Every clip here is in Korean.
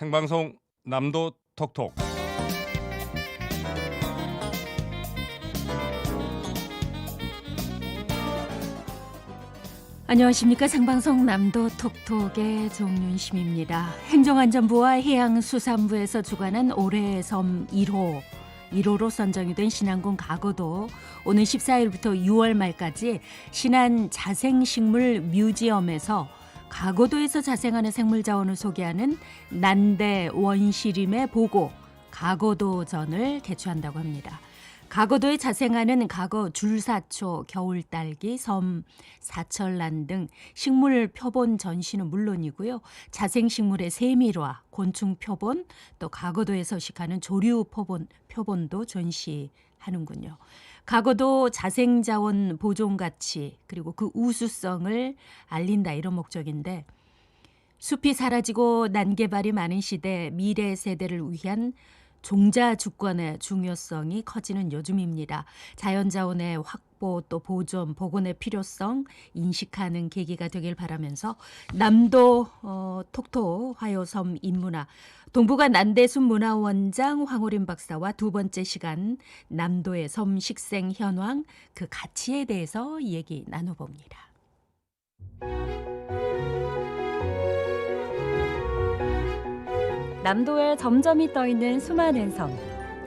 생방송 남도 톡톡 안녕하십니까 생방송 남도 톡톡의 정윤심입니다. 행정안전부와 해양수산부에서 주관한 올해의 섬 1호 1호로 선정이 된 신안군 가고도 오는 14일부터 6월 말까지 신안 자생식물 뮤지엄에서 가고도에서 자생하는 생물 자원을 소개하는 난대 원시림의 보고 가고도전을 개최한다고 합니다. 가거도에 자생하는 가거 줄사초, 겨울딸기, 섬, 사철란 등 식물 표본 전시는 물론이고요. 자생식물의 세밀화, 곤충 표본, 또 가거도에 서식하는 조류 표본, 표본도 전시하는군요. 가거도 자생자원 보존 가치 그리고 그 우수성을 알린다 이런 목적인데 숲이 사라지고 난개발이 많은 시대 미래 세대를 위한 종자 주권의 중요성이 커지는 요즘입니다. 자연자원의 확보 또 보존, 복원의 필요성 인식하는 계기가 되길 바라면서 남도 어, 톡톡 화요섬 인문화 동부가 난대순 문화원장 황호림 박사와 두 번째 시간 남도의 섬 식생 현황 그 가치에 대해서 얘기 나눠봅니다. 남도에 점점이 떠있는 수많은 섬,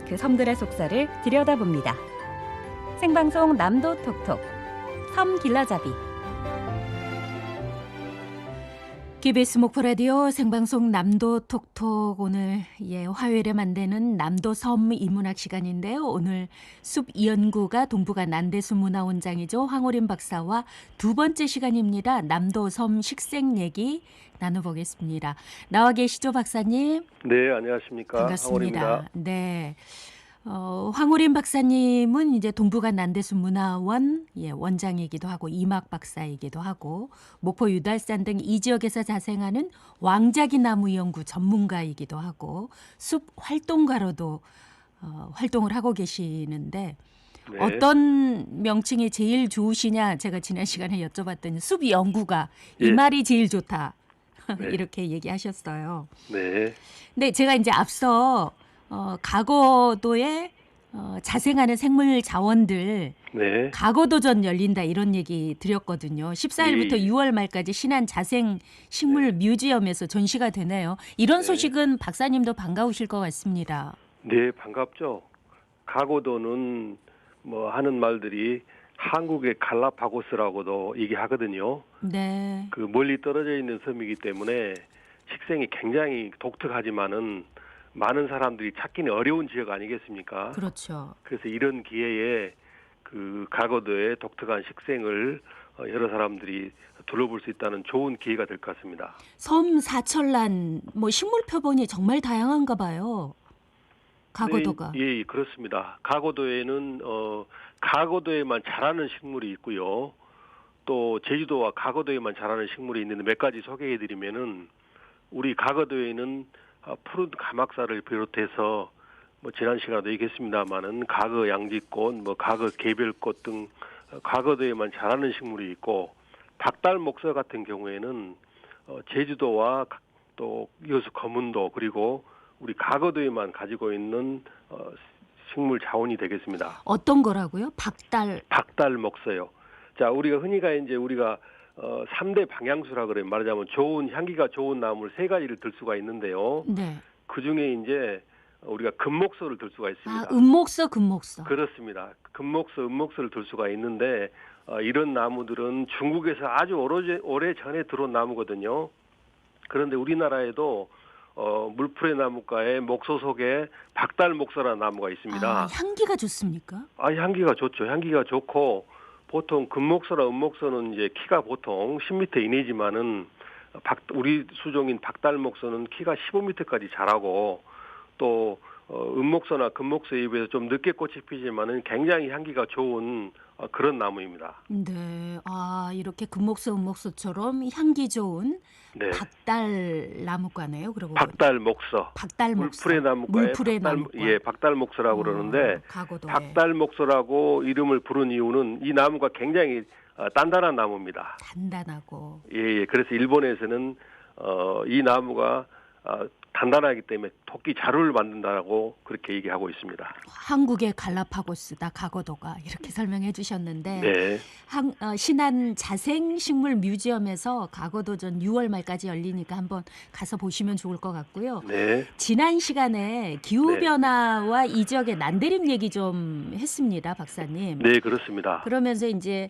그 섬들의 속살을 들여다봅니다. 생방송 남도 톡톡, 섬 길라잡이. KBS 목포 라디오 생방송 남도 톡톡 오늘 예 화요일에 만드는 남도 섬 인문학 시간인데요. 오늘 숲 연구가 동부가 난대수 문화 원장이죠. 황호림 박사와 두 번째 시간입니다. 남도 섬 식생 얘기 나눠보겠습니다. 나와 계시죠, 박사님? 네, 안녕하십니까. 반갑습니다. 황홀입니다. 네. 어, 황우림 박사님은 이제 동부간 난대수 문화원 예, 원장이기도 하고 이막 박사이기도 하고 목포 유달산 등 이 지역에서 자생하는 왕자기 나무 연구 전문가이기도 하고 숲 활동가로도 어, 활동을 하고 계시는데 네. 어떤 명칭이 제일 좋으시냐 제가 지난 시간에 여쭤봤더니 숲 연구가 이 예. 말이 제일 좋다 네. 이렇게 얘기하셨어요. 네. 근데 제가 이제 앞서 어, 가거도에 어, 자생하는 생물 자원들 네. 가거도전 열린다 이런 얘기 드렸거든요. 14일부터 예. 6월 말까지 신안 자생 식물 뮤지엄에서 전시가 되네요. 이런 네. 소식은 박사님도 반가우실 것 같습니다. 네, 반갑죠. 가고도는 뭐 하는 말들이 한국의 갈라파고스라고도 얘기하거든요. 네. 그 멀리 떨어져 있는 섬이기 때문에 식생이 굉장히 독특하지만은 많은 사람들이 찾기는 어려운 지역 아니겠습니까? 그렇죠. 그래서 이런 기회에 그 가거도의 독특한 식생을 어, 여러 사람들이 둘러볼 수 있다는 좋은 기회가 될 것 같습니다. 섬 사철란 뭐 식물 표본이 정말 다양한가 봐요. 가거도가. 네, 예, 예, 그렇습니다. 가거도에는 어 가거도에만 자라는 식물이 있고요. 또 제주도와 가거도에만 자라는 식물이 있는데 몇 가지 소개해 드리면은 우리 가거도에는 어, 푸른 가막사를 비롯해서 뭐 지난 시간에도 얘기했습니다마는 가거 양지꽃, 뭐 가거 개별꽃 등 어, 가거도에만 자라는 식물이 있고 박달 목서 같은 경우에는 어, 제주도와 가- 또 여수 거문도 그리고 우리 가거도에만 가지고 있는 어, 식물 자원이 되겠습니다. 어떤 거라고요? 박달. 박달 목서요. 자, 우리가 흔히가 이제 우리가 어, 3대 방향수라 그래요. 말하자면 좋은 향기가 좋은 나무를 세 가지를 들 수가 있는데요. 네. 그 중에 이제 우리가 금목서를 들 수가 있습니다. 아, 은목서, 금목서. 그렇습니다. 금목서, 은목서를 들 수가 있는데 어, 이런 나무들은 중국에서 아주 오래, 오래 전에 들어온 나무거든요. 그런데 우리나라에도 어, 물풀의 나무가에 목소 속에 박달 목서라는 나무가 있습니다. 아, 향기가 좋습니까? 아, 향기가 좋죠. 향기가 좋고 보통 금목서나 은목서는 이제 키가 보통 10m 이내지만은 박, 우리 수종인 박달목서는 키가 15m까지 자라고 또 어, 은목서나 금목서에 비해서 좀 늦게 꽃이 피지만은 굉장히 향기가 좋은 어, 그런 나무입니다. 네. 아, 이렇게 금목서, 은목서처럼 향기 좋은 네. 박달 나무과네요. 그리고 박달 목서. 박달 목서. 물풀의 나무가에 물풀의 박달, 나무과. 예, 박달 목서라고 그러는데 어, 가고도에. 박달 목서라고 이름을 부른 이유는 이 나무가 굉장히 어, 단단한 나무입니다. 단단하고 예, 예. 그래서 일본에서는 어, 이 나무가 아, 단단하기 때문에 토끼 자루를 만든다라고 그렇게 얘기하고 있습니다. 한국의 갈라파고스다 가거도가 이렇게 설명해 주셨는데 네, 한, 어, 신안 자생식물 뮤지엄에서 가거도전 6월 말까지 열리니까 한번 가서 보시면 좋을 것 같고요. 네, 지난 시간에 기후 네. 변화와 이 지역의 난대림 얘기 좀 했습니다, 박사님. 네 그렇습니다. 그러면서 이제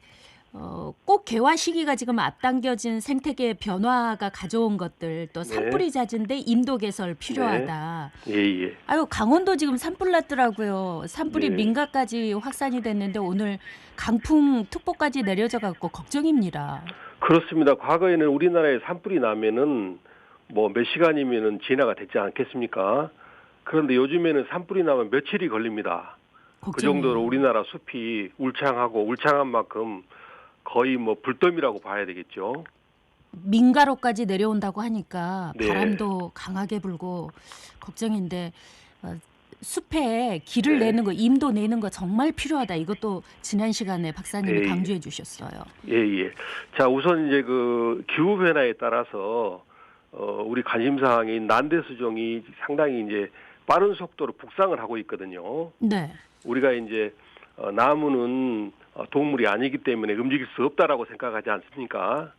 어, 꼭 개화 시기가 지금 앞당겨진 생태계 변화가 가져온 것들 또 네. 산불이 잦은데 임도 개설 필요하다. 예, 예. 아유 강원도 지금 산불 났더라고요. 산불이 네. 민가까지 확산이 됐는데 오늘 강풍 특보까지 내려져 갖고 걱정입니다. 그렇습니다. 과거에는 우리나라에 산불이 나면은 뭐 몇 시간이면은 진화가 됐지 않겠습니까? 그런데 요즘에는 산불이 나면 며칠이 걸립니다. 그 걱정이에요. 정도로 우리나라 숲이 울창하고 울창한 만큼 거의 뭐 불덤이라고 봐야 되겠죠. 민가로까지 내려온다고 하니까 네. 바람도 강하게 불고 걱정인데 어, 숲에 길을 네. 내는 거, 임도 내는 거 정말 필요하다. 이것도 지난 시간에 박사님이 네. 강조해 주셨어요. 예, 예. 자, 우선 이제 그 기후 변화에 따라서 어 우리 관심 사항인 난대 수종이 상당히 이제 빠른 속도로 북상을 하고 있거든요. 네. 우리가 이제 어, 나무는 어, 동물이 아니기 때문에 움직일 수 없다라고 생각하지 않습니까?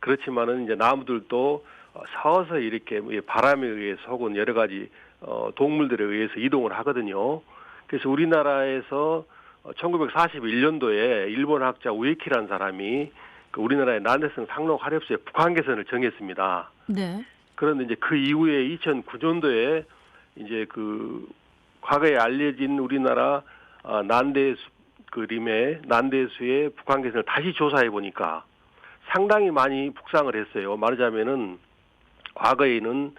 그렇지만은 이제 나무들도 어, 서서히 이렇게 뭐 바람에 의해서 혹은 여러 가지 어, 동물들에 의해서 이동을 하거든요. 그래서 우리나라에서 1941년도에 일본 학자 우에키라는 사람이 그 우리나라의 난대성 상록 하렵수의 북한 개선을 정했습니다. 네. 그런데 이제 그 이후에 2009년도에 이제 그 과거에 알려진 우리나라 아, 난대수 그림의 난대수의 북한 개선을 다시 조사해 보니까 상당히 많이 북상을 했어요. 말하자면은 과거에는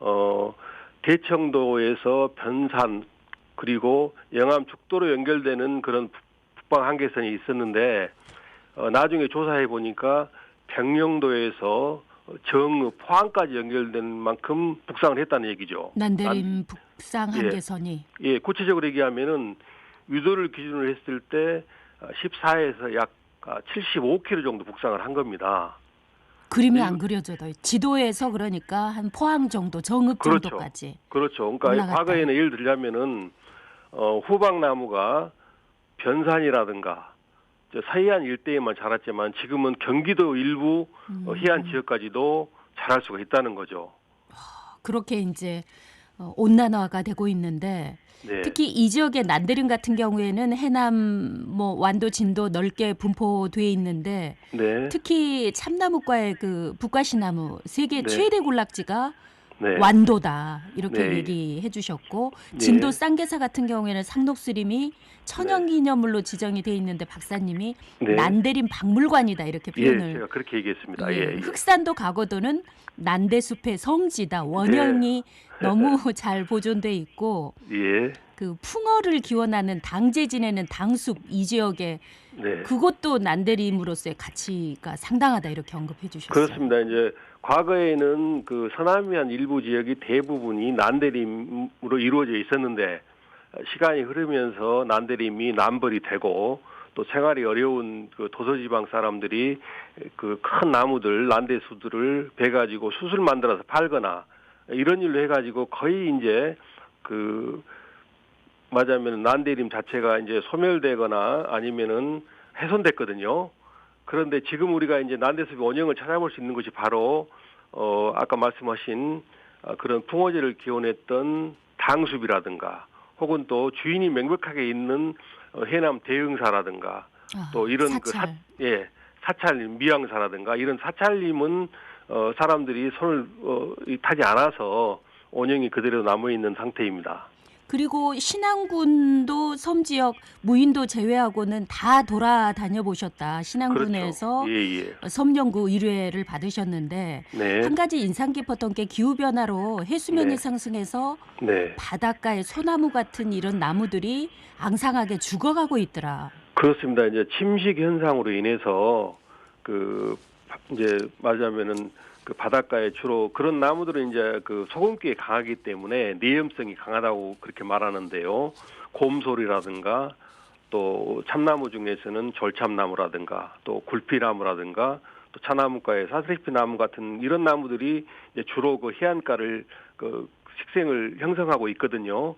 어 대청도에서 변산 그리고 영암 죽도로 연결되는 그런 북- 북방 한계선이 있었는데 어 나중에 조사해 보니까 백령도에서 정읍 포항까지 연결된 만큼 북상을 했다는 얘기죠. 난대림 북상 예. 한계선이 예, 구체적으로 얘기하면은 유도를 기준으로 했을 때 14에서 약 75km 정도 북상을 한 겁니다. 그림이 이- 안 그려져도 지도에서 그러니까 한 포항 정도, 정읍 그렇죠. 정도까지. 그렇죠. 그러니까 올라갔다. 과거에는 예를 들자면은 어, 후방나무가 변산이라든가 저 서해안 일대에만 자랐지만 지금은 경기도 일부 어, 음. 해안 지역까지도 자랄 수가 있다는 거죠. 그렇게 이제 어, 온난화가 되고 있는데 네. 특히 이 지역의 난대림 같은 경우에는 해남 뭐 완도 진도 넓게 분포돼 있는데 네. 특히 참나무과의 그 북과시나무 세계 네. 최대 군락지가 네. 완도다 이렇게 네. 얘기해 주셨고 네. 진도 쌍계사 같은 경우에는 상록수림이 천연기념물로 지정이 돼 있는데 박사님이 네. 난대림 박물관이다 이렇게 예, 표현을 제가 그렇게 얘기했습니다. 예, 예. 예. 흑산도 가거도는 난대숲의 성지다 원형이 너무 잘 보존돼 있고 예. 그 풍어를 기원하는 당제 지내는 당숲 이 지역에 네. 그것도 난대림으로서의 가치가 상당하다 이렇게 언급해 주셨어요. 그렇습니다. 이제 과거에는 그 서남해안 일부 지역이 대부분이 난대림으로 이루어져 있었는데 시간이 흐르면서 난대림이 남벌이 되고 또 생활이 어려운 그 도서지방 사람들이 그 큰 나무들 난대수들을 베 가지고 수술 만들어서 팔거나 이런 일로 해가지고 거의 이제 그 맞아면 난대림 자체가 이제 소멸되거나 아니면은 훼손됐거든요. 그런데 지금 우리가 이제 난대숲의 원형을 찾아볼 수 있는 것이 바로 어 아까 말씀하신 아, 그런 풍어제를 기원했던 당숲이라든가 혹은 또 주인이 명백하게 있는 어, 해남 대흥사라든가 아, 또 이런 그 사찰. 사, 예 사찰림 미양사라든가 이런 사찰림은 어 사람들이 손을 어 이- 타지 않아서 원형이 그대로 남아 있는 상태입니다. 그리고 신안군도 섬 지역 무인도 제외하고는 다 돌아다녀 보셨다. 신안군에서 그렇죠. 예, 예. 섬 연구 의뢰를 받으셨는데 네. 한 가지 인상 깊었던 게 기후 변화로 해수면이 네. 상승해서 네. 바닷가에 소나무 같은 이런 나무들이 앙상하게 죽어가고 있더라. 그렇습니다. 이제 침식 현상으로 인해서 그 이제 말하자면은 그 바닷가에 주로 그런 나무들은 이제 그 소금기에 강하기 때문에 내염성이 강하다고 그렇게 말하는데요. 곰소리라든가 또 참나무 중에서는 절참나무라든가 또 굴피나무라든가 또 차나무가의 사스리피 나무 같은 이런 나무들이 이제 주로 그 해안가를 그 식생을 형성하고 있거든요.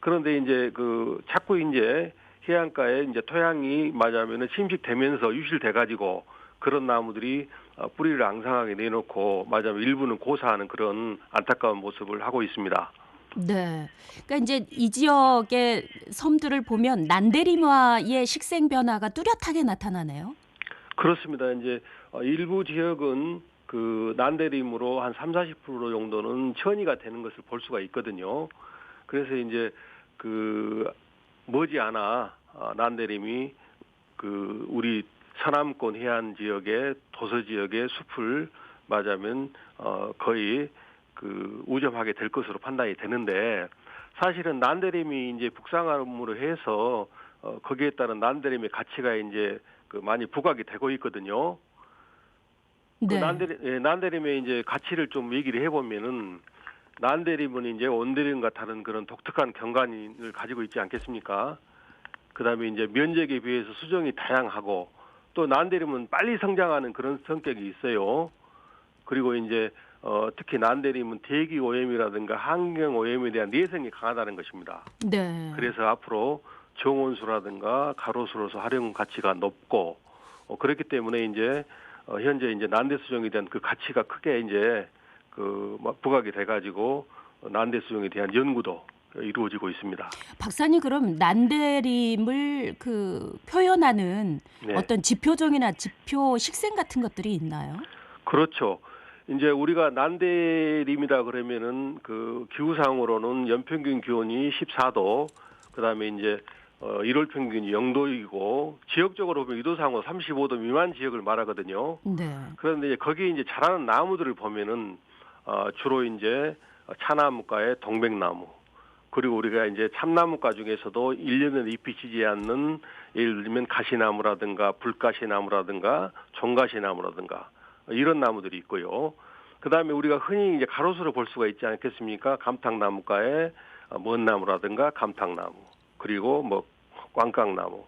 그런데 이제 그 자꾸 이제 해안가에 이제 토양이 맞으면은 침식되면서 유실돼 가지고 그런 나무들이 어, 뿌리를 앙상하게 내놓고 맞으면 일부는 고사하는 그런 안타까운 모습을 하고 있습니다. 네. 그러니까 이제 이 지역의 섬들을 보면 난데림화의 식생 변화가 뚜렷하게 나타나네요. 그렇습니다. 이제 어, 일부 지역은 그 난대림으로 한 3, 40% 정도는 천이가 되는 것을 볼 수가 있거든요. 그래서 이제 그 머지않아 아, 난대림이 그 우리 서남권 해안 지역의 도서 지역의 숲을 맞으면 어 거의 그 우점하게 될 것으로 판단이 되는데 사실은 난대림이 이제 북상함으로 해서 어 거기에 따른 난대림의 가치가 이제 그 많이 부각이 되고 있거든요. 그 네. 난대림, 예, 난대림의 이제 가치를 좀 얘기를 해보면은 난대림은 이제 원대림과 다른 그런 독특한 경관을 가지고 있지 않겠습니까? 그다음에 이제 면적에 비해서 수정이 다양하고 또 난대림은 빨리 성장하는 그런 성격이 있어요. 그리고 이제 어, 특히 난대림은 대기 오염이라든가 환경 오염에 대한 내성이 강하다는 것입니다. 네. 그래서 앞으로 정원수라든가 가로수로서 활용 가치가 높고 어, 그렇기 때문에 이제 어, 현재 이제 난대 수정에 대한 그 가치가 크게 이제 그막 부각이 돼가지고 어, 난대 수정에 대한 연구도 이루어지고 있습니다. 박사님 그럼 난데림을 그 표현하는 네. 어떤 지표종이나 지표 식생 같은 것들이 있나요? 그렇죠. 이제 우리가 난대림이다 그러면은 그 기후상으로는 연평균 기온이 14도, 그다음에 이제 어 1월 평균이 0도이고 지역적으로 보면 이도상으로 35도 미만 지역을 말하거든요. 네. 그런데 이제 거기 이제 자라는 나무들을 보면은 어 주로 이제 차나무과의 동백나무 그리고 우리가 이제 참나무과 중에서도 1년에 잎이 지지 않는 예를 들면 가시나무라든가 불가시나무라든가 종가시나무라든가 이런 나무들이 있고요. 그다음에 우리가 흔히 이제 가로수로 볼 수가 있지 않겠습니까? 감탕나무과의 먼나무라든가 감탕나무 그리고 뭐 꽝깡나무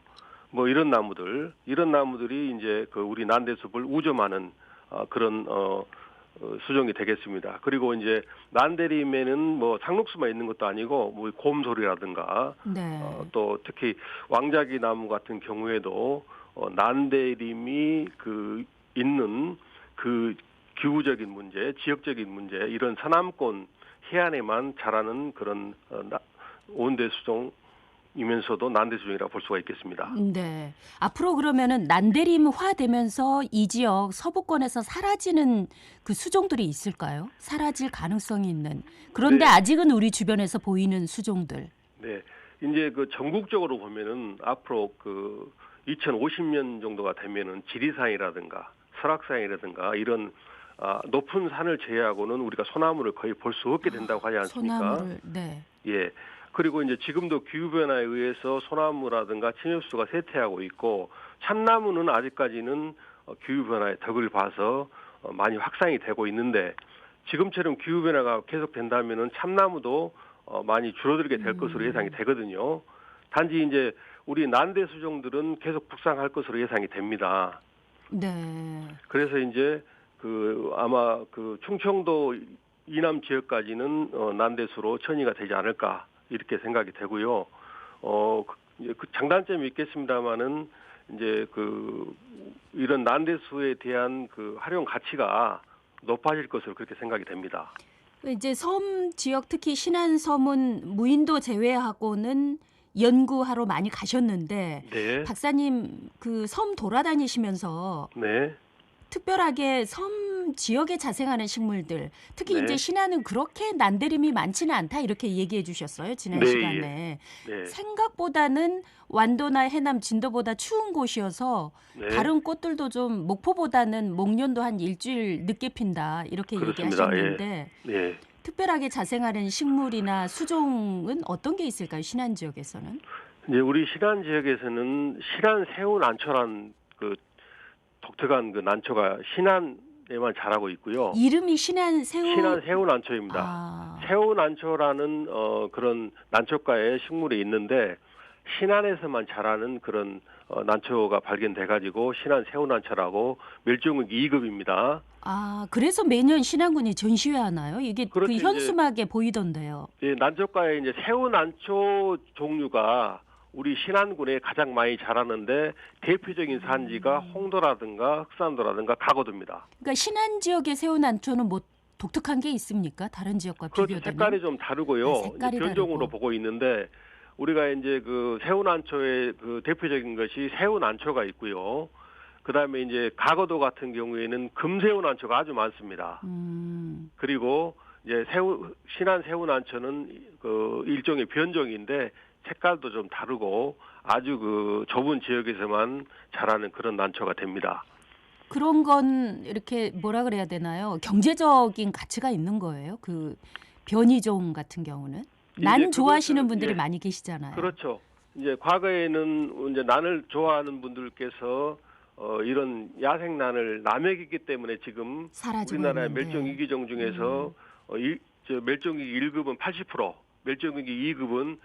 뭐 이런 나무들 이런 나무들이 이제 그 우리 난대숲을 우점하는 어, 그런 어, 어, 수종이 되겠습니다. 그리고 이제 난대림에는 뭐 상록수만 있는 것도 아니고 뭐 곰소리라든가 네. 어, 또 특히 왕자기 나무 같은 경우에도 어, 난대림이 그 있는 그 기후적인 문제, 지역적인 문제 이런 서남권 해안에만 자라는 그런 어, 나, 온대 수종 이면서도 난대 수종이라고 볼 수가 있겠습니다. 네. 앞으로 그러면은 난데림화 되면서 이 지역 서부권에서 사라지는 그 수종들이 있을까요? 사라질 가능성이 있는. 그런데 네. 아직은 우리 주변에서 보이는 수종들. 네. 이제 그 전국적으로 보면은 앞으로 그 2050년 정도가 되면은 지리산이라든가 설악산이라든가 이런 아, 높은 산을 제외하고는 우리가 소나무를 거의 볼 수 없게 된다고 하지 않습니까? 소나무를 네. 예. 그리고 이제 지금도 기후 변화에 의해서 소나무라든가 침엽수가 쇠퇴하고 있고 참나무는 아직까지는 어, 기후 변화의 덕을 봐서 어, 많이 확산이 되고 있는데 지금처럼 기후 변화가 계속된다면은 참나무도 어, 많이 줄어들게 될 음. 것으로 예상이 되거든요. 단지 이제 우리 난대 수종들은 계속 북상할 것으로 예상이 됩니다. 네. 그래서 이제 그 아마 그 충청도 이남 지역까지는 어, 난대수로 천이가 되지 않을까 이렇게 생각이 되고요. 어, 그, 그 장단점이 있겠습니다만은 이제 그 이런 난대수에 대한 그 활용 가치가 높아질 것으로 그렇게 생각이 됩니다. 이제 섬 지역 특히 신안 섬은 무인도 제외하고는 연구하러 많이 가셨는데 네, 박사님 그 섬 돌아다니시면서 네, 특별하게 섬 지역에 자생하는 식물들 특히 네. 이제 신안은 그렇게 난데림이 많지는 않다 이렇게 얘기해 주셨어요 지난 네, 시간에 네, 생각보다는 완도나 해남 진도보다 추운 곳이어서 네. 다른 꽃들도 좀 목포보다는 목련도 한 일주일 늦게 핀다 이렇게 그렇습니다. 얘기하셨는데 네. 특별하게 자생하는 식물이나 수종은 어떤 게 있을까요 신안 지역에서는? 이제 우리 신안 지역에서는 신안 새우 난초란 그 독특한 그 난초가 신안 에만 자라고 있고요. 이름이 신안 새우 신안 새우 난초입니다. 아, 새우 난초라는 어 그런 난초가의 식물이 있는데 신안에서만 자라는 그런 어 난초가 발견돼 가지고 신안 새우 난초라고 멸종위기 2급입니다. 아, 그래서 매년 신안군이 전시회 하나요? 이게 그 그렇죠, 이제- 현수막에 보이던데요. 예, 난초가에 이제 새우 난초 종류가 우리 신안군에 가장 많이 자라는데 대표적인 산지가 음. 홍도라든가 흑산도라든가 가거도입니다. 그러니까 신안 지역의 새우 난초는 뭐 독특한 게 있습니까? 다른 지역과 그렇죠. 비교되면 색깔이 좀 다르고요. 아, 색깔이 변종으로 다르고. 보고 있는데 우리가 이제 그 새우 난초의 그 대표적인 것이 새우 난초가 있고요. 그다음에 이제 가거도 같은 경우에는 금새우 난초가 아주 많습니다. 음, 그리고 이제 새우 신안 새우 난초는 그 일종의 변종인데 색깔도 좀 다르고 아주 그 좁은 지역에서만 자라는 그런 난초가 됩니다. 그런 건 이렇게 뭐라 그래야 되나요? 경제적인 가치가 있는 거예요. 그 변이종 같은 경우는 난 좋아하시는 분들이 예. 많이 계시잖아요. 그렇죠. 이제 과거에는 이제 난을 좋아하는 분들께서 어, 이런 야생난을 남에기기 때문에 지금 우리나라의 있는데. 멸종 위기종 중에서 어, 이, 저 멸종 위기 1급은 80%, 멸종 위기 2급은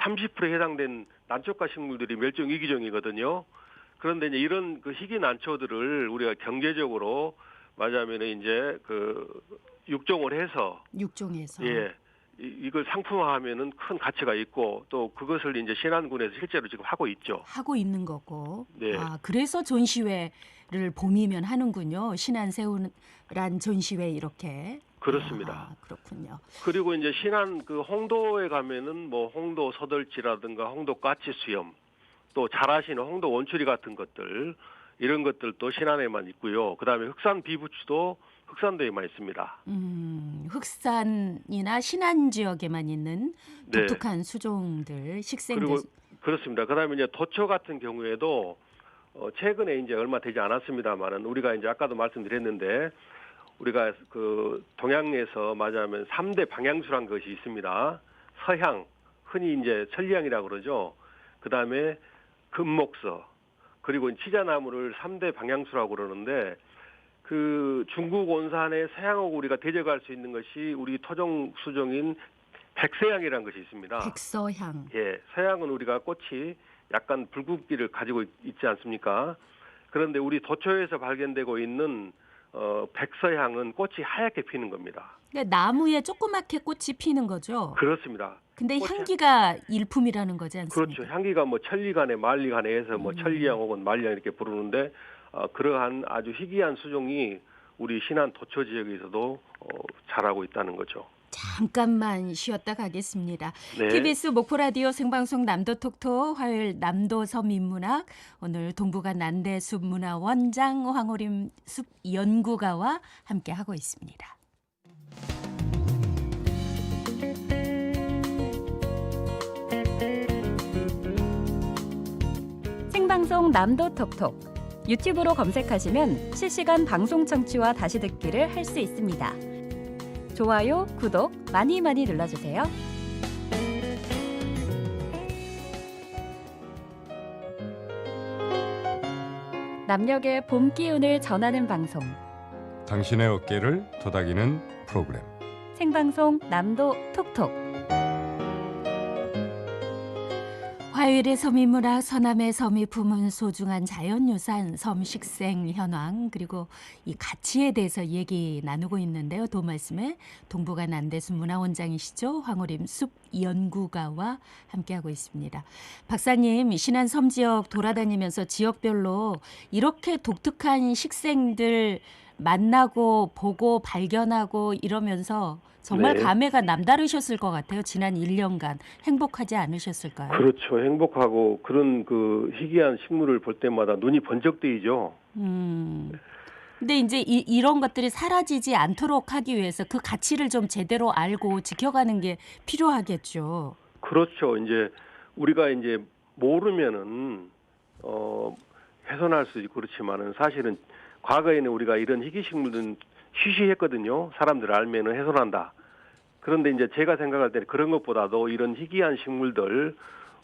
30%에 해당된 난초과 식물들이 멸종 위기종이거든요. 그런데 이제 이런 그 희귀 난초들을 우리가 경제적으로 말하자면 이제 그 육종을 해서 육종에서 예. 이- 이걸 상품화하면은 큰 가치가 있고 또 그것을 이제 신안군에서 실제로 지금 하고 있죠. 하고 있는 거고. 네. 아, 그래서 전시회를 봄이면 하는군요. 신안 새우란 전시회 이렇게. 그렇습니다. 아, 그렇군요. 그리고 이제 신안 그 홍도에 가면은 뭐 홍도 서덜지라든가 홍도 까치 수염 또잘 아시는 홍도 원추리 같은 것들 이런 것들도 신안에만 있고요. 그다음에 흑산 비부추도 흑산도에만 있습니다. 음, 흑산이나 신안 지역에만 있는 네. 독특한 수종들, 식생들. 그리고 그렇습니다. 그다음에 이제 도초 같은 경우에도 어, 최근에 이제 얼마 되지 않았습니다만은 우리가 이제 아까도 말씀드렸는데 우리가 그 동양에서 말하자면 3대 방향수란 것이 있습니다. 서향, 흔히 이제 천리향이라고 그러죠. 그 다음에 금목서, 그리고 치자나무를 3대 방향수라고 그러는데 그 중국 온산의 서양하고 우리가 대적할 수 있는 것이 우리 토종 수종인 백서향이라는 것이 있습니다. 백서향. 예, 서양은 우리가 꽃이 약간 붉은기를 가지고 있- 있지 않습니까? 그런데 우리 도초에서 발견되고 있는 어, 백서향은 꽃이 하얗게 피는 겁니다. 그러니까 나무에 조그맣게 꽃이 피는 거죠. 그렇습니다. 근데 꽃이- 향기가 일품이라는 거지 않습니까? 그렇죠. 향기가 뭐 천리간에 말리간에 해서 뭐 음. 천리향 혹은 말리향 이렇게 부르는데 어, 그러한 아주 희귀한 수종이 우리 신안 도초 지역에서도 어, 자라고 있다는 거죠. 잠깐만 쉬었다 가겠습니다. 네. KBS 목포 라디오 생방송 남도 톡톡 화요일 남도 서민문학 오늘 동부가 난대 숲 문화 원장 황호림 숲 연구가와 함께 하고 있습니다. 생방송 남도 톡톡 유튜브로 검색하시면 실시간 방송 청취와 다시 듣기를 할 수 있습니다. 좋아요, 구독 많이 많이 눌러주세요. 남녘의 봄 기운을 전하는 방송 당신의 어깨를 토닥이는 프로그램. 생방송 남도 톡톡 화요일의 서민문학 서남의 섬이 품은 소중한 자연유산 섬식생 현황 그리고 이 가치에 대해서 얘기 나누고 있는데요. 도 말씀에 동부가 난대숲 문화원장이시죠. 황호림 숲 연구가와 함께하고 있습니다. 박사님 신안 섬 지역 돌아다니면서 지역별로 이렇게 독특한 식생들 만나고 보고 발견하고 이러면서 정말 네. 감회가 남다르셨을 것 같아요. 지난 1년간 행복하지 않으셨을까요? 그렇죠. 행복하고 그런 그 희귀한 식물을 볼 때마다 눈이 번쩍 뜨이죠. 음. 근데 이제 이, 이런 것들이 사라지지 않도록 하기 위해서 그 가치를 좀 제대로 알고 지켜가는 게 필요하겠죠. 그렇죠. 이제 우리가 이제 모르면은 어 훼손할 수 있고 그렇지만은 사실은 과거에는 우리가 이런 희귀 식물들은 쉬쉬했거든요. 사람들 알면은 훼손한다. 그런데 이제 제가 생각할 때는 그런 것보다도 이런 희귀한 식물들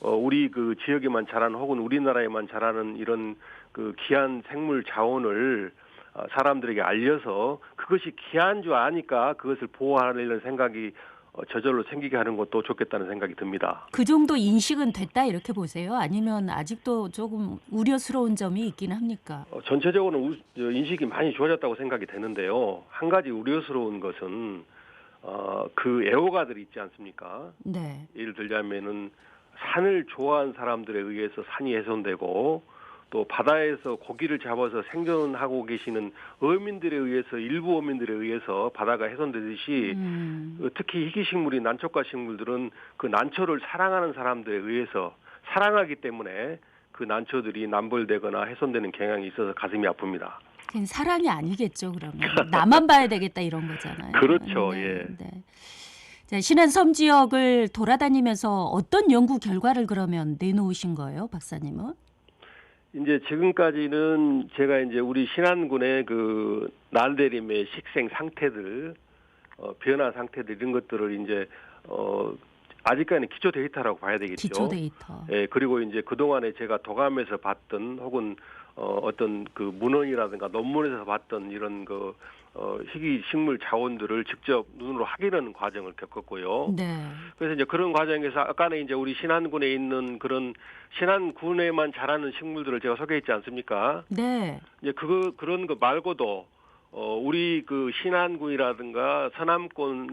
어 우리 그 지역에만 자라는 혹은 우리나라에만 자라는 이런 그 귀한 생물 자원을 어, 사람들에게 알려서 그것이 귀한 줄 아니까 그것을 보호하려는 생각이 어, 저절로 생기게 하는 것도 좋겠다는 생각이 듭니다. 그 정도 인식은 됐다 이렇게 보세요? 아니면 아직도 조금 우려스러운 점이 있긴 합니까? 어, 전체적으로는 우- 저 인식이 많이 좋아졌다고 생각이 되는데요. 한 가지 우려스러운 것은 어, 그 애호가들 있지 않습니까? 네. 예를 들자면은 산을 좋아하는 사람들에 의해서 산이 훼손되고 또 바다에서 고기를 잡아서 생존하고 계시는 어민들에 의해서 일부 어민들에 의해서 바다가 훼손되듯이 음, 어, 특히 희귀식물인 난초과 식물들은 그 난초를 사랑하는 사람들에 의해서 사랑하기 때문에 그 난초들이 남벌되거나 훼손되는 경향이 있어서 가슴이 아픕니다. 사랑이 아니겠죠 그러면 나만 봐야 되겠다 이런 거잖아요. 그렇죠, 네, 예. 네. 자, 신안 섬 지역을 돌아다니면서 어떤 연구 결과를 그러면 내놓으신 거예요, 박사님은? 이제 지금까지는 제가 이제 우리 신안군의 그 날대림의 식생 상태들, 어, 변화 상태들 이런 것들을 이제 어 아직까지는 기초 데이터라고 봐야 되겠죠. 기초 데이터. 예, 그리고 이제 그동안에 제가 도감에서 봤던 혹은 어, 어떤 그 문헌이라든가 논문에서 봤던 이런 그 어, 희귀 식물 자원들을 직접 눈으로 확인하는 과정을 겪었고요. 네. 그래서 이제 그런 과정에서 아까는 이제 우리 신안군에 있는 그런 신안군에만 자라는 식물들을 제가 소개했지 않습니까? 네. 이제 그거 그런 거 말고도 어 우리 그 신안군이라든가 서남권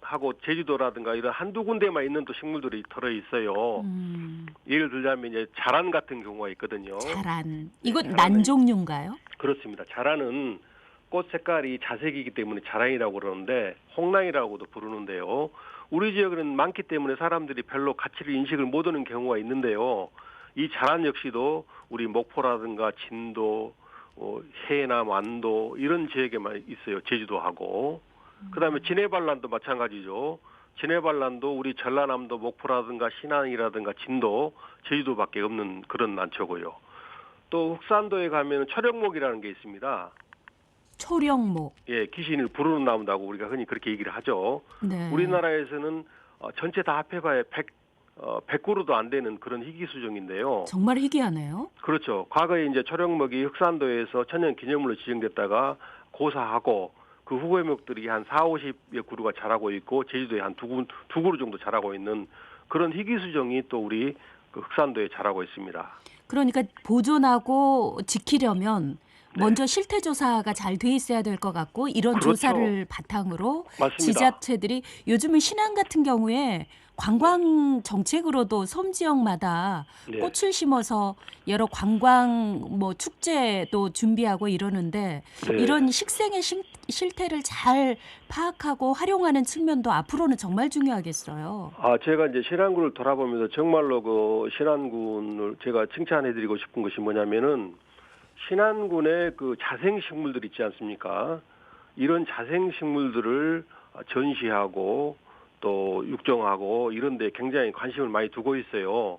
하고 제주도라든가 이런 한두 군데만 있는 또 식물들이 들어 있어요. 음, 예를 들자면 이제 자란 같은 경우가 있거든요. 자란. 이건 자란은- 난종류인가요? 그렇습니다. 자란은 꽃 색깔이 자색이기 때문에 자란이라고 그러는데 홍랑이라고도 부르는데요. 우리 지역에는 많기 때문에 사람들이 별로 가치를 인식을 못하는 경우가 있는데요. 이 자란 역시도 우리 목포라든가 진도, 어, 해남, 안도 이런 지역에만 있어요. 제주도하고. 그다음에 진해발란도 마찬가지죠. 진해발란도 우리 전라남도 목포라든가 신안이라든가 진도, 제주도밖에 없는 그런 난초고요. 또 흑산도에 가면 철영목이라는 게 있습니다. 초령목. 예, 귀신을 부르는 나무다고 우리가 흔히 그렇게 얘기를 하죠. 네. 우리나라에서는 어, 전체 다 합해봐야 100, 어, 100그루도 안 되는 그런 희귀 수종인데요. 정말 희귀하네요. 그렇죠. 과거에 이제 철영목이 흑산도에서 천연 기념물로 지정됐다가 고사하고 그 후보의 목들이 한 4, 50여 그루가 자라고 있고 제주도에 한두두 그루 정도 자라고 있는 그런 희귀 수종이 또 우리 그 흑산도에 자라고 있습니다. 그러니까 보존하고 지키려면 네. 먼저 실태 조사가 잘 돼 있어야 될 것 같고 이런 그렇죠. 조사를 바탕으로 맞습니다. 지자체들이 요즘은 신안 같은 경우에 관광 정책으로도 섬 지역마다 네. 꽃을 심어서 여러 관광 뭐 축제도 준비하고 이러는데 네. 이런 식생의 심- 실태를 잘 파악하고 활용하는 측면도 앞으로는 정말 중요하겠어요. 아, 제가 이제 신안군을 돌아보면서 정말로 그 신안군을 제가 칭찬해드리고 싶은 것이 뭐냐면은 신안군의 그 자생식물들 있지 않습니까? 이런 자생식물들을 전시하고 또 육종하고 이런 데 굉장히 관심을 많이 두고 있어요.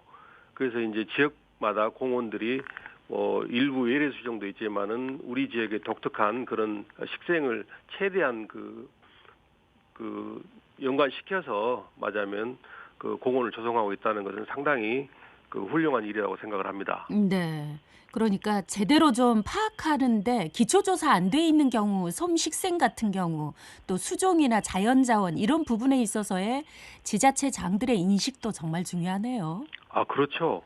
그래서 이제 지역마다 공원들이 뭐 일부 예외 수정도 있지만은 우리 지역의 독특한 그런 식생을 최대한 그, 그 연관시켜서 맞으면 그 공원을 조성하고 있다는 것은 상당히 그 훌륭한 일이라고 생각을 합니다. 네. 그러니까 제대로 좀 파악하는데 기초조사 안 돼 있는 경우, 섬 식생 같은 경우, 또 수종이나 자연자원 이런 부분에 있어서의 지자체 장들의 인식도 정말 중요하네요. 아, 그렇죠.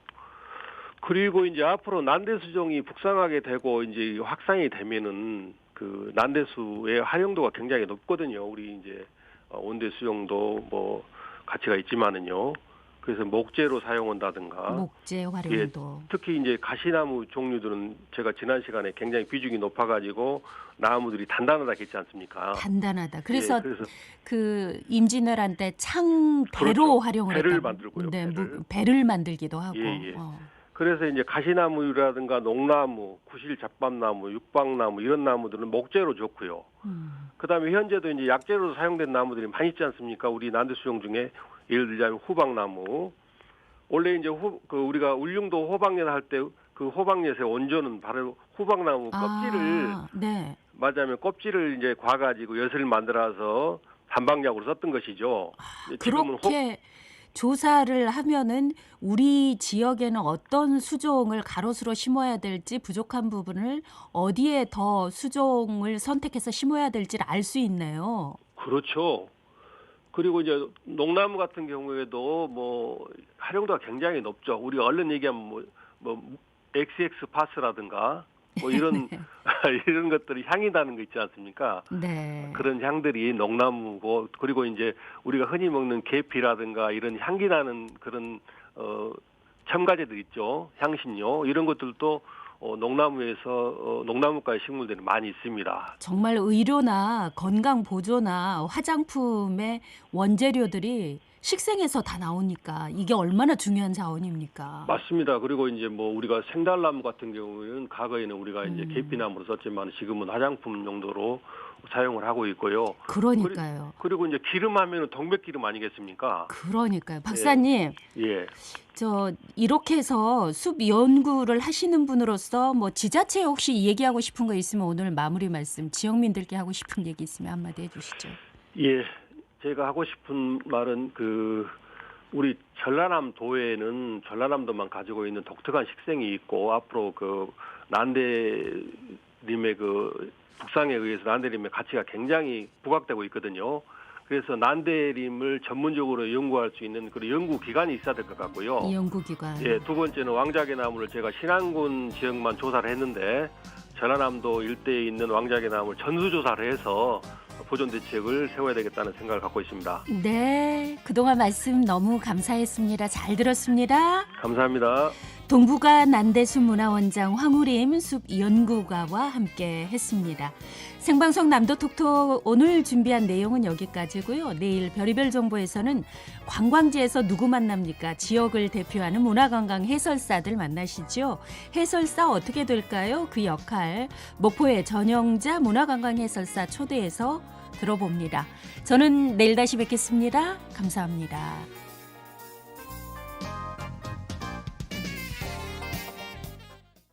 그리고 이제 앞으로 난대수종이 북상하게 되고 이제 확산이 되면은 그 난대수의 활용도가 굉장히 높거든요. 우리 이제 어, 온대수용도 뭐 가치가 있지만은요. 그래서 목재로 사용한다든가 목재 활용도. 특히 이제 가시나무 종류들은 제가 지난 시간에 굉장히 비중이 높아가지고 나무들이 단단하다 했지 않습니까? 단단하다. 그래서 예, 그래서 그 임진왜란 창 배로 그렇죠. 활용을 배를. 만들고요, 네, 배를. 무- 배를 만들기도 하고. 예, 예. 어. 그래서 이제 가시나무라든가 농나무, 구실 잡밤나무, 육방나무 이런 나무들은 목재로 좋고요. 음. 그다음에 현재도 이제 약재로 사용된 나무들이 많이 있지 않습니까? 우리 난대 수용 중에 예를 들자면 후박나무. 원래 이제 후, 그 우리가 울릉도 호박엿 할 때 그 호박엿의 원조는 바로 후박나무 껍질을 아, 네. 맞아면 껍질을 이제 과 가지고 엿을 만들어서 단방약으로 썼던 것이죠. 이제 지금은 호- 그렇게 조사를 하면은 우리 지역에는 어떤 수종을 가로수로 심어야 될지 부족한 부분을 어디에 더 수종을 선택해서 심어야 될지를 알 수 있네요. 그렇죠. 그리고 이제 농나무 같은 경우에도 뭐 활용도가 굉장히 높죠. 우리가 얼른 얘기하면 뭐, 뭐 XX 파스라든가 뭐 이런 이런 것들이 향이 나는 거 있지 않습니까? 네. 그런 향들이 농나무고 그리고 이제 우리가 흔히 먹는 계피라든가 이런 향기 나는 그런 어 첨가제들 있죠. 향신료 이런 것들도 어 농나무에서 어 농나무과의 식물들이 많이 있습니다. 정말 의료나 건강 보조나 화장품의 원재료들이 식생에서 다 나오니까 이게 얼마나 중요한 자원입니까? 맞습니다. 그리고 이제 뭐 우리가 생달나무 같은 경우에는 과거에는 우리가 이제 음. 계피나무로 썼지만 지금은 화장품 용도로 사용을 하고 있고요. 그러니까요. 그리 고 이제 기름 하면은 동백기름 아니겠습니까? 그러니까요. 박사님, 예. 저 이렇게 해서 숲 연구를 하시는 분으로서 뭐 지자체에 혹시 얘기하고 싶은 거 있으면 오늘 마무리 말씀 지역민들께 하고 싶은 얘기 있으면 한마디 해 주시죠. 예, 제가 하고 싶은 말은 그 우리 전라남 도에는 전라남도만 가지고 있는 독특한 식생이 있고 앞으로 그 난대림의 그 북상에 의해서 난대림의 가치가 굉장히 부각되고 있거든요. 그래서 난대림을 전문적으로 연구할 수 있는 그런 연구 기관이 있어야 될 것 같고요. 이 연구기관. 예, 두 번째는 왕자개 나무를 제가 신안군 지역만 조사를 했는데 전라남도 일대에 있는 왕자개 나무를 전수 조사를 해서 보존 대책을 세워야 되겠다는 생각을 갖고 있습니다. 네, 그동안 말씀 너무 감사했습니다. 잘 들었습니다. 감사합니다. 동부가 난대숲 문화원장 황우림 숲 연구가와 함께 했습니다. 생방송 남도 톡톡 오늘 준비한 내용은 여기까지고요. 내일 별이별 정보에서는 관광지에서 누구 만납니까? 지역을 대표하는 문화관광 해설사들 만나시죠. 해설사 어떻게 될까요? 그 역할 목포의 전영자 문화관광 해설사 초대해서 들어봅니다. 저는 내일 다시 뵙겠습니다. 감사합니다.